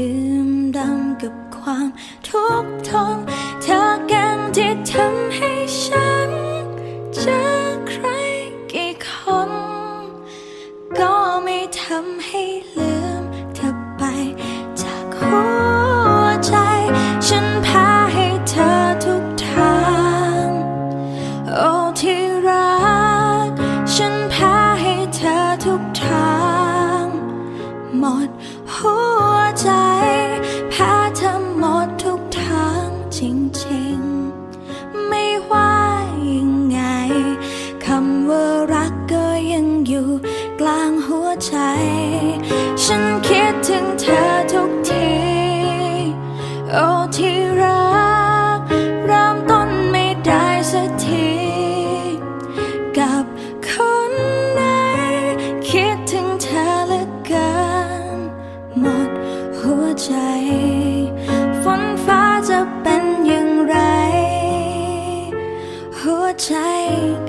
ดื่มดำกับความทุกข์ทนเธอกันที่ทำให้ฉันเจอใครกี่คน ก็ไม่ทำให้ลืมเธอไป จากหัวใจ ฉันพาให้เธอทุกทาง โอ้ที่รั มดหัวใจ แพ้เธอหมดทุกทางจริงๆ ไม่ว่ายังไงคำว่ารักก็ยังอยู่กลางหัวใจ ฉันคิดถึงเธอทุกที โอ้ที่ ใจ ฝนฟ้าจะเป็นอย่างไร หัวใจ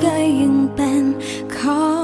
ก็ยังเป็นของเธอ